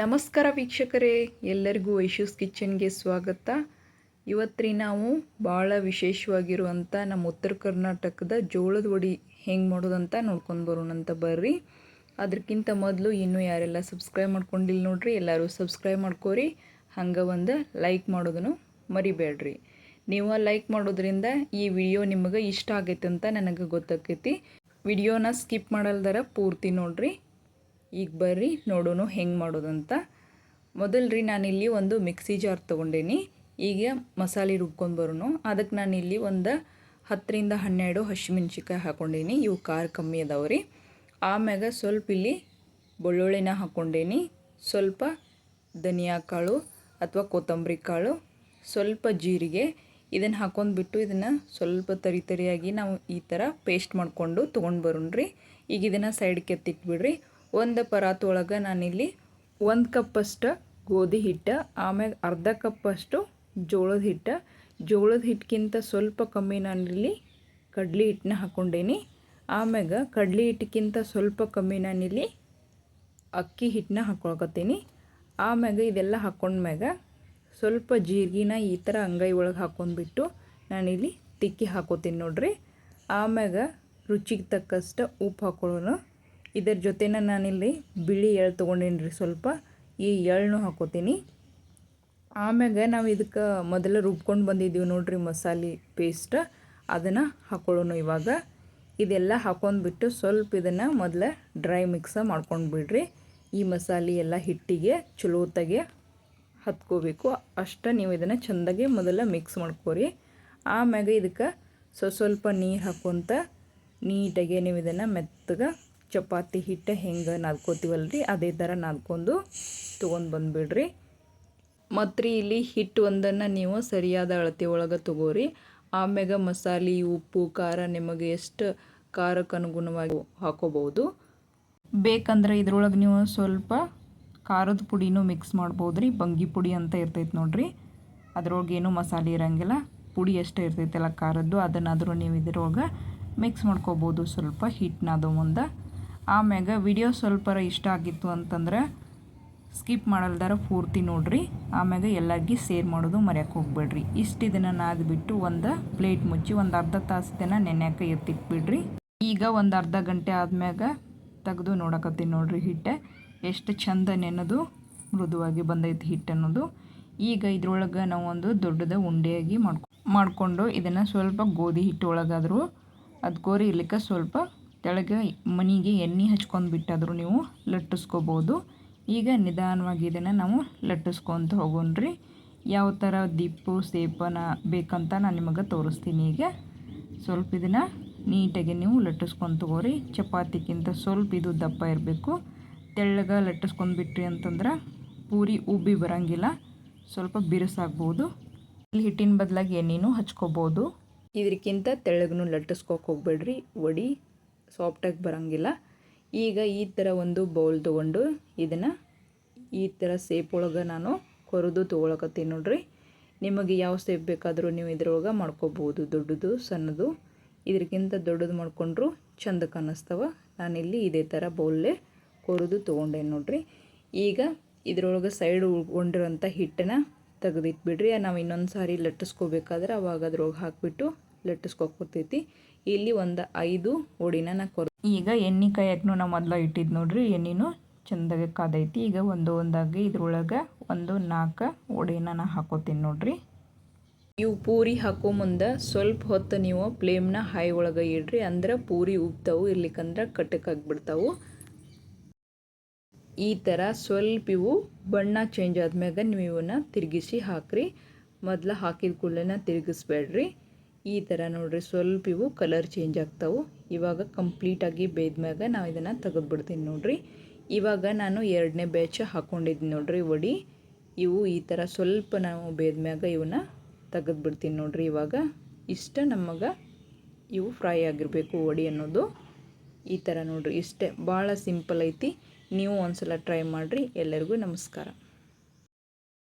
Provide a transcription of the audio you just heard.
ನಮಸ್ಕಾರ ವೀಕ್ಷಕರೇ, ಎಲ್ಲರಿಗೂ ಐಶೂಸ್ ಕಿಚನ್ಗೆ ಸ್ವಾಗತ. ಇವತ್ತು ನಾವು ಭಾಳ ವಿಶೇಷವಾಗಿರುವಂಥ ನಮ್ಮ ಉತ್ತರ ಕರ್ನಾಟಕದ ಜೋಳದ ವಡಿ ಹೆಂಗೆ ಮಾಡೋದಂತ ನೋಡ್ಕೊಂಡು ಬರೋಣಂತ ಬರ್ರಿ. ಅದಕ್ಕಿಂತ ಮೊದಲು ಇನ್ನೂ ಯಾರೆಲ್ಲ ಸಬ್ಸ್ಕ್ರೈಬ್ ಮಾಡ್ಕೊಂಡಿಲ್ಲ ನೋಡ್ರಿ, ಎಲ್ಲರೂ ಸಬ್ಸ್ಕ್ರೈಬ್ ಮಾಡ್ಕೋರಿ, ಹಂಗೆ ಒಂದು ಲೈಕ್ ಮಾಡೋದನ್ನು ಮರಿಬೇಡ್ರಿ. ನೀವು ಲೈಕ್ ಮಾಡೋದ್ರಿಂದ ಈ ವಿಡಿಯೋ ನಿಮಗೆ ಇಷ್ಟ ಆಗೈತೆ ಅಂತ ನನಗೆ ಗೊತ್ತಾಕೈತಿ. ವಿಡಿಯೋನ ಸ್ಕಿಪ್ ಮಾಡಲ್ದರ ಪೂರ್ತಿ ನೋಡ್ರಿ. ಈಗ ಬರ್ರಿ ನೋಡೋಣ ಹೆಂಗೆ ಮಾಡೋದಂತ. ಮೊದಲು ರೀ ನಾನಿಲ್ಲಿ ಒಂದು ಮಿಕ್ಸಿ ಜಾರ್ ತೊಗೊಂಡೇನಿ. ಈಗ ಮಸಾಲೆ ರುಬ್ಕೊಂಡು ಬರೋಣ ಅದಕ್ಕೆ ನಾನಿಲ್ಲಿ ಒಂದು ಹತ್ತರಿಂದ ಹನ್ನೆರಡು ಹಸಿಮೆಣ್ಸಿಕಾಯಿ ಹಾಕ್ಕೊಂಡೇನಿ ಇವು ಖಾರ ಕಮ್ಮಿ ಅದಾವೆ ಆಮ್ಯಾಗ ಸ್ವಲ್ಪ ಇಲ್ಲಿ ಬೆಳ್ಳುಳ್ಳಿನ ಹಾಕ್ಕೊಂಡೇನಿ ಸ್ವಲ್ಪ ಧನಿಯಾ ಕಾಳು ಅಥವಾ ಕೊತ್ತಂಬರಿ ಕಾಳು, ಸ್ವಲ್ಪ ಜೀರಿಗೆ. ಇದನ್ನು ಹಾಕೊಂಡ್ಬಿಟ್ಟು ಇದನ್ನು ಸ್ವಲ್ಪ ತರಿ ತರಿಯಾಗಿ ನಾವು ಈ ಥರ ಪೇಸ್ಟ್ ಮಾಡಿಕೊಂಡು ತೊಗೊಂಡು ಬರೋಣ್ರಿ ಈಗ ಇದನ್ನು ಸೈಡ್ಗೆ ಎತ್ತಿಟ್ಬಿಡ್ರಿ. ಒಂದು ಪರಾತೊಳಗೆ ಒಳಗೆ ನಾನಿಲ್ಲಿ ಒಂದು ಕಪ್ಪಷ್ಟು ಗೋಧಿ ಹಿಟ್ಟು, ಆಮ್ಯಾಗ ಅರ್ಧ ಕಪ್ಪಷ್ಟು ಜೋಳದ ಹಿಟ್ಟು. ಜೋಳದ ಹಿಟ್ಟಿಗಿಂತ ಸ್ವಲ್ಪ ಕಮ್ಮಿ ನಾನಿಲ್ಲಿ ಕಡ್ಲಿ ಹಿಟ್ಟನ್ನ ಹಾಕ್ಕೊಂಡೇನಿ ಆಮ್ಯಾಗ ಕಡ್ಲಿ ಹಿಟ್ಟಿಗಿಂತ ಸ್ವಲ್ಪ ಕಮ್ಮಿ ನಾನಿಲ್ಲಿ ಅಕ್ಕಿ ಹಿಟ್ಟನ್ನ ಹಾಕ್ಕೊಳಕತ್ತೀನಿ ಆಮ್ಯಾಗ ಇದೆಲ್ಲ ಹಾಕ್ಕೊಂಡ್ಮ್ಯಾಗ ಸ್ವಲ್ಪ ಜೀರಿಗೆನ ಈ ಥರ ಅಂಗೈ ಒಳಗೆ ಹಾಕ್ಕೊಂಡ್ಬಿಟ್ಟು ನಾನಿಲ್ಲಿ ತಿಕ್ಕಿ ಹಾಕೋತೀನಿ ನೋಡ್ರಿ. ಆಮ್ಯಾಗ ರುಚಿಗೆ ತಕ್ಕಷ್ಟು ಉಪ್ಪು ಹಾಕೊಳ್ಳೋಣ. ಇದರ ಜೊತೆನ ನಾನಿಲ್ಲಿ ಬಿಳಿ ಎಳ್ಳು ತೊಗೊಂಡೇನಿ ರೀ ಸ್ವಲ್ಪ. ಈ ಎಳ್ಳನ್ನು ಹಾಕೋತೀನಿ. ಆಮ್ಯಾಗ ನಾವು ಇದಕ್ಕೆ ಮೊದಲು ರುಬ್ಕೊಂಡು ಬಂದಿದ್ದೀವಿ ನೋಡಿರಿ ಮಸಾಲೆ ಪೇಸ್ಟ್. ಅದನ್ನು ಹಾಕೊಳ್ಳೋಣ ಇವಾಗ. ಇದೆಲ್ಲ ಹಾಕೊಂಡ್ಬಿಟ್ಟು ಸ್ವಲ್ಪ ಇದನ್ನು ಮೊದಲು ಡ್ರೈ ಮಿಕ್ಸ ಮಾಡ್ಕೊಂಡು ಬಿಡ್ರಿ. ಈ ಮಸಾಲೆ ಎಲ್ಲ ಹಿಟ್ಟಿಗೆ ಚಲೋತ್ತಾಗೆ ಹತ್ಕೋಬೇಕು. ಅಷ್ಟು ನೀವು ಇದನ್ನು ಚೆಂದಾಗಿ ಮೊದಲ ಮಿಕ್ಸ್ ಮಾಡ್ಕೋರಿ. ಆಮ್ಯಾಗ ಇದಕ್ಕೆ ಸ್ವ ಸ್ವಲ್ಪ ನೀರು ಹಾಕ್ಕೊಂತ ನೀಟಾಗಿ ನೀವು ಇದನ್ನು ಮೆತ್ತಗೆ ಚಪಾತಿ ಹಿಟ್ಟು ಹೆಂಗೆ ನಾದ್ಕೋತೀವಲ್ರಿ? ಅದೇ ಥರ ನಾದ್ಕೊಂಡು ತೊಗೊಂಡು ಬಂದುಬಿಡ್ರಿ. ಮತ್ತು ರೀ ಇಲ್ಲಿ ಹಿಟ್ಟು ಒಂದನ್ನು ನೀವು ಸರಿಯಾದ ಅಳತೆ ಒಳಗೆ ತೊಗೋರಿ. ಆಮ್ಯಾಗ ಮಸಾಲೆ, ಉಪ್ಪು, ಖಾರ ನಿಮಗೆ ಎಷ್ಟು ಖಾರಕ್ಕೆ ಅನುಗುಣವಾಗಿ ಹಾಕೋಬೋದು ಬೇಕಂದ್ರೆ ಇದ್ರೊಳಗೆ ನೀವು ಸ್ವಲ್ಪ ಖಾರದ ಪುಡಿನೂ ಮಿಕ್ಸ್ ಮಾಡ್ಬೋದು ರೀ ಬಂಗಿ ಪುಡಿ ಅಂತ ಇರ್ತೈತೆ ನೋಡಿರಿ. ಅದ್ರೊಳಗೆ ಏನೂ ಮಸಾಲೆ ಇರೋಂಗಿಲ್ಲ. ಪುಡಿ ಎಷ್ಟು ಇರ್ತೈತಲ್ಲ ಖಾರದ್ದು. ಅದನ್ನಾದರೂ ನೀವು ಇದ್ರೊಳಗೆ ಮಿಕ್ಸ್ ಮಾಡ್ಕೋಬೋದು ಸ್ವಲ್ಪ ಹಿಟ್ಟನ್ನ ಮುಂದೆ ಆಮ್ಯಾಗ ವಿಡಿಯೋ ಸ್ವಲ್ಪರ ಇಷ್ಟ ಆಗಿತ್ತು ಅಂತಂದ್ರೆ ಸ್ಕಿಪ್ ಮಾಡಲ್ದಾರ ಪೂರ್ತಿ ನೋಡ್ರಿ. ಆಮ್ಯಾಗ ಎಲ್ಲಾಗಿ ಸೇರ್ ಮಾಡೋದು ಮರ್ಯಾಕೆ ಹೋಗ್ಬೇಡ್ರಿ. ಇಷ್ಟು ಇದನ್ನು ನಾದ್ಬಿಟ್ಟು ಒಂದು ಪ್ಲೇಟ್ ಮುಚ್ಚಿ ಒಂದು ಅರ್ಧ ತಾಸು ದಿನ ನೆನೆಯಕ್ಕೆ ಎತ್ತಿಟ್ಬಿಡ್ರಿ ಈಗ ಒಂದು ಅರ್ಧ ಗಂಟೆ ಆದ್ಮ್ಯಾಗ ತೆಗೆದು ನೋಡಕತ್ತೀನಿ ನೋಡ್ರಿ ಹಿಟ್ಟೆ. ಎಷ್ಟು ಚಂದ ನೆನೆದು, ಮೃದುವಾಗಿ ಬಂದೈತಿ ಹಿಟ್ಟು ಅನ್ನೋದು. ಈಗ ಇದ್ರೊಳಗೆ ನಾವು ಒಂದು ದೊಡ್ಡದ ಉಂಡೆಯಾಗಿ ಮಾಡ್ಕೊ, ಮಾಡಿಕೊಂಡು ಇದನ್ನು ಸ್ವಲ್ಪ ಗೋಧಿ ಹಿಟ್ಟು ಒಳಗಾದರೂ ಅದು ಕೋರಿ ಇರ್ಲಿಕ್ಕೆ ಸ್ವಲ್ಪ ತೆಳಗೆ ಮನೆಗೆ ಎಣ್ಣೆ ಹಚ್ಕೊಂಡು ಬಿಟ್ಟಾದರೂ ನೀವು ಲಟ್ಟಿಸ್ಕೋಬೋದು. ಈಗ ನಿಧಾನವಾಗಿ ಇದನ್ನು ನಾವು ಲಟ್ಟಿಸ್ಕೊತ ಹೋಗೋಣ್ರಿ. ಯಾವ ಥರ ದಿಪ್ಪು, ಸೇಪನ ಬೇಕಂತ ನಾನು ನಿಮಗೆ ತೋರಿಸ್ತೀನಿ ಈಗ. ಸ್ವಲ್ಪ ಇದನ್ನು ನೀಟಾಗಿ ನೀವು ಲಟ್ಟಿಸ್ಕೊಂಡು ಹೋಗ್ರಿ ಚಪಾತಿಗಿಂತ ಸ್ವಲ್ಪ ಇದು ದಪ್ಪ ಇರಬೇಕು. ತೆಳ್ಳಗೆ ಲಟ್ಟಿಸ್ಕೊಂಡು ಬಿಟ್ರಿ ಅಂತಂದ್ರೆ ಪೂರಿ ಉಬ್ಬಿ ಬರೋಂಗಿಲ್ಲ. ಸ್ವಲ್ಪ ಬಿರುಸಾಗ್ಬೋದು. ಇಲ್ಲಿ ಹಿಟ್ಟಿನ ಬದಲಾಗಿ ಎಣ್ಣೆನೂ ಹಚ್ಕೋಬೋದು. ಇದಕ್ಕಿಂತ ತೆಳ್ಳಗೂ ಲಟ್ಟಿಸ್ಕೋಕೆ ಹೋಗ್ಬೇಡ್ರಿ. ವಡಿ ಸಾಫ್ಟಾಗಿ ಬರೋಂಗಿಲ್ಲ. ಈಗ ಈ ಥರ ಒಂದು ಬೌಲ್ ತೊಗೊಂಡು ಇದನ್ನು ಈ ಥರ ಸೇಪ್ ಒಳಗೆ ನಾನು ಕೊರೆದು ತೊಗೊಳಕತ್ತೀನಿ ನೋಡ್ರಿ. ನಿಮಗೆ ಯಾವ ಸೇಪ್ ಬೇಕಾದರೂ ನೀವು ಇದ್ರೊಳಗೆ ಮಾಡ್ಕೋಬೋದು. ದೊಡ್ಡದು, ಸಣ್ಣದು. ಇದಕ್ಕಿಂತ ದೊಡ್ಡದು ಮಾಡ್ಕೊಂಡ್ರು ಚಂದ ಕಾಣಿಸ್ತವ. ನಾನಿಲ್ಲಿ ಇದೇ ಥರ ಬೌಲ್ಲೇ ಕೊರೆದು ತೊಗೊಂಡೆ ನೋಡ್ರಿ. ಈಗ ಇದ್ರೊಳಗೆ ಸೈಡ್ ಉಳ್ಕೊಂಡಿರೋಂಥ ಹಿಟ್ಟನ್ನು ತೆಗೆದಿಟ್ಬಿಡ್ರಿ. ನಾವು ಇನ್ನೊಂದು ಸಾರಿ ಲಟ್ಟಿಸ್ಕೋಬೇಕಾದ್ರೆ ಅವಾಗ ಅದ್ರೊಳಗೆ ಹಾಕಿಬಿಟ್ಟು ಲಟ್ಟಿಸ್ಕೊಕೊತೈತಿ ಇಲ್ಲಿ ಒಂದು ಐದು ಒಡಿನ ನಾ ಕೊರ್ ಈಗ ಎಣ್ಣೆ ಕಾಯಕ್ಕೂ ನಾವು ಮೊದಲ ಇಟ್ಟಿದ್ದು ನೋಡ್ರಿ ಎಣ್ಣೆನು ಚೆಂದಾಗಿ ಕಾದೈತಿ. ಈಗ ಒಂದು ಒಂದಾಗಿ ಇದ್ರೊಳಗೆ ಒಂದು ನಾಲ್ಕು ಒಡಿನ ನಾ ಹಾಕೋತೀನಿ ನೋಡ್ರಿ. ಇವು ಪೂರಿ ಹಾಕೋ ಮುಂದೆ ಸ್ವಲ್ಪ ಹೊತ್ತು ನೀವು ಫ್ಲೇಮ್ನ ಹೈ ಒಳಗೆ ಇಡ್ರಿ. ಅಂದ್ರೆ ಪೂರಿ ಉಬ್ತಾವು ಇರ್ಲಿಕ್ಕಂದ್ರೆ ಕಟ್ಟಕ್ಕಾಗ್ಬಿಡ್ತಾವು ಈ ಥರ ಸ್ವಲ್ಪ ಇವು ಬಣ್ಣ ಚೇಂಜ್ ಆದ್ಮ್ಯಾಗ ನೀವು ಇವನ್ನ ತಿರುಗಿಸಿ ಹಾಕ್ರಿ. ಮೊದಲು ಹಾಕಿದ ಕೂಡಲೇ ತಿರುಗಿಸ್ಬೇಡ್ರಿ. ಈ ಥರ ನೋಡಿರಿ ಸ್ವಲ್ಪ ಇವು ಕಲರ್ ಚೇಂಜ್ ಆಗ್ತಾವೆ. ಇವಾಗ ಕಂಪ್ಲೀಟಾಗಿ ಬೇಯ್ದ್ಮ್ಯಾಗ ನಾವು ಇದನ್ನು ತೆಗೆದುಬಿಡ್ತೀನಿ ನೋಡಿರಿ. ಇವಾಗ ನಾನು ಎರಡನೇ ಬ್ಯಾಚ್ ಹಾಕ್ಕೊಂಡಿದ್ದೀನಿ ನೋಡಿರಿ ಒಡಿ ಇವು ಈ ಥರ ಸ್ವಲ್ಪ ನಾವು ಬೇಯ್ದ್ಮ್ಯಾಗ ಇವನ್ನ ತೆಗೆದುಬಿಡ್ತೀನಿ ನೋಡಿರಿ ಇವಾಗ. ಇಷ್ಟ ನಮಗೆ ಇವು ಫ್ರೈ ಆಗಿರಬೇಕು ಒಡಿ ಅನ್ನೋದು. ಈ ಥರ ನೋಡಿರಿ ಇಷ್ಟೇ. ಭಾಳ ಸಿಂಪಲ್ ಐತಿ. ನೀವು ಒಂದು ಸಲ ಟ್ರೈ ಮಾಡಿರಿ. ಎಲ್ಲರಿಗೂ ನಮಸ್ಕಾರ.